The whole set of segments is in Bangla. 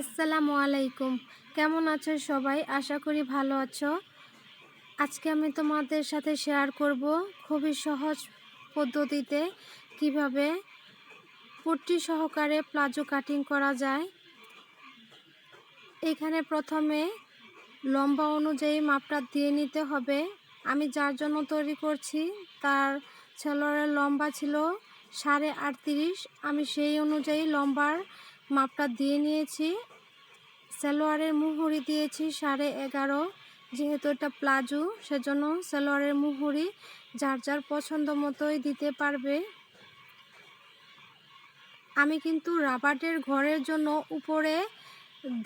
আসসালামু আলাইকুম। কেমন আছো সবাই? আশা করি ভালো আছো। আজকে আমি তোমাদের সাথে শেয়ার করব খুবই সহজ পদ্ধতিতে কীভাবে পট্টি সহকারে প্লাজো কাটিং করা যায়। এখানে প্রথমে লম্বা অনুযায়ী মাপটা দিয়ে নিতে হবে। আমি যার জন্য তৈরি করছি, তার ছেলোয়ারের লম্বা ছিল সাড়ে আটত্রিশ। আমি সেই অনুযায়ী লম্বার মাপটা দিয়ে নিয়েছি। সালোয়ারের মুহুরি দিয়েছি সাড়ে এগারো। যেহেতু এটা প্লাজো, সেজন্য সালোয়ারের মুহুরি যার যার পছন্দ মতোই দিতে পারবে। আমি কিন্তু রাবারের ঘরের জন্য উপরে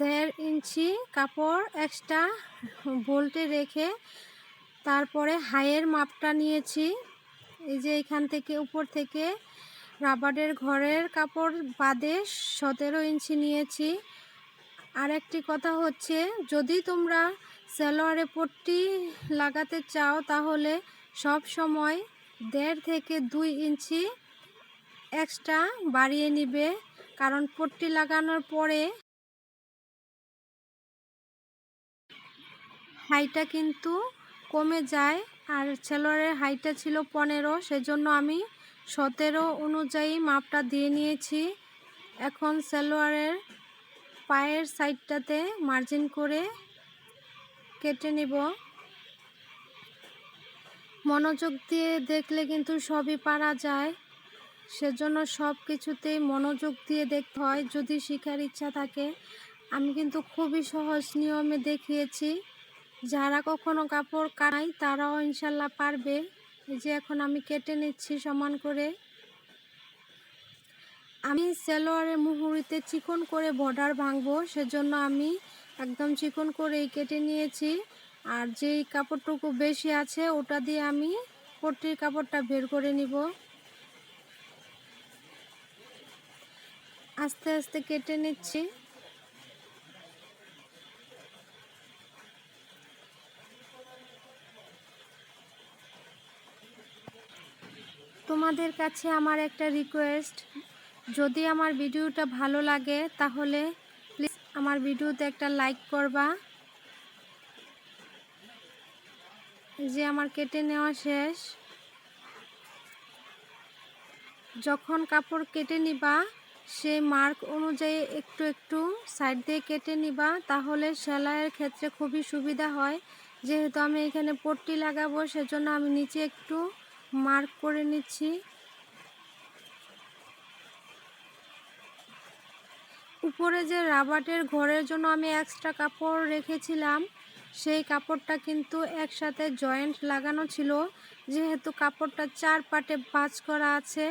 দেড় ইঞ্চি কাপড় এক্সট্রা বোল্টে রেখে তারপরে হাইয়ের মাপটা নিয়েছি। এই যে এখান থেকে উপর থেকে রাবারের ঘরের কাপড় বাদে সতেরো ইঞ্চি নিয়েছি। আর একটি কথা হচ্ছে, যদি তোমরা সালোয়ারে পট্টি লাগাতে চাও, তাহলে সব সময় দেড় থেকে দুই ইঞ্চি এক্সট্রা বাড়িয়ে নিবে, কারণ পট্টি লাগানোর পরে হাইটা কিন্তু কমে যায়, আর সেলোয়ারের হাইটা ছিল পনেরো, সেজন্য আমি সতেরো অনুযায়ী মাপটা দিয়ে নিয়েছি। এখন সেলোয়ারের পায়ের সাইডটাতে মার্জিন করে কেটে নিব। মনোযোগ দিয়ে দেখলে কিন্তু সবই পারা যায়। সেজন্য সব কিছুতেই মনোযোগ দিয়ে দেখতে হয়, যদি শেখার ইচ্ছা থাকে। আমি কিন্তু খুবই সহজ নিয়মে দেখিয়েছি, যারা কখনো কাপড় কাটাই তারাও ইনশাল্লাহ পারবে। যে এখন আমি কেটে নিচ্ছি সমান করে। আমি সেলোয়ারের মুহুরিতে চিকন করে বর্ডার ভাঙবো, সেজন্য আমি একদম চিকন করেই কেটে নিয়েছি। আর যেই কাপড়টুকু বেশি আছে, ওটা দিয়ে আমি পট্টির কাপড়টা বের করে নিব। আস্তে আস্তে কেটে নিচ্ছি। তোমাদের কাছে আমার একটা রিকোয়েস্ট যদি আমার ভিডিওটা ভালো লাগে, তাহলে প্লিজ আমার ভিডিওতে একটা লাইক করবা। যে আমার কেটে নেওয়া শেষ। যখন কাপড় কেটে নিবা, সেই মার্ক অনুযায়ী একটু একটু সাইড দিয়ে কেটে নিবা, তাহলে সেলাইয়ের ক্ষেত্রে খুবই সুবিধা হয়। যেহেতু আমি এখানে পট্টি লাগাবো, সেজন্য আমি নিচে একটু মার্ক করে নিচ্ছি। উপরে যে রাবারের ঘরের জন্য আমি এক্সট্রা কাপড় রেখেছিলাম, সেই কাপড়টা কিন্তু একসাথে জয়েন্ট লাগানো ছিল। যেহেতু কাপড়টা চার পাটে বাজ করা আছে,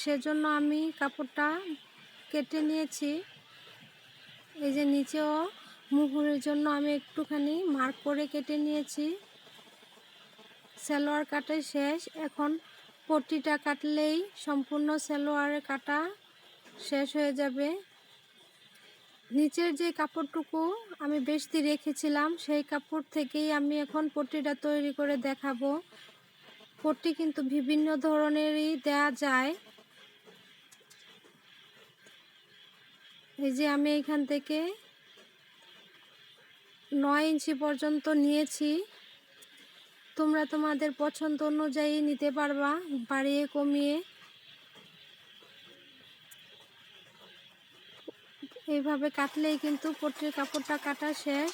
সেজন্য আমি কাপড়টা কেটে নিয়েছি। এই যে নিচেও মুহুরের জন্য আমি একটুখানি মার্ক করে কেটে নিয়েছি। সালোয়ার কাটা শেষ। এখন পট্টিটা কাটলেই সম্পূর্ণ সালোয়ারের কাটা শেষ হয়ে যাবে। নিচের যে কাপড়টুকু আমি বেশি রেখেছিলাম, সেই কাপড় থেকেই আমি এখন পট্টিটা তৈরি করে দেখাবো। পট্টি কিন্তু বিভিন্ন ধরনেরই দেয়া যায়। এই যে আমি এখান থেকে নয় ইঞ্চি পর্যন্ত নিয়েছি। তোমরা তোমাদের পছন্দ অনুযায়ী নিতে পারবা, বাড়িয়ে কমিয়ে। এইভাবে কাটলেই কিন্তু পট্টির কাপড়টা কাটা শেষ।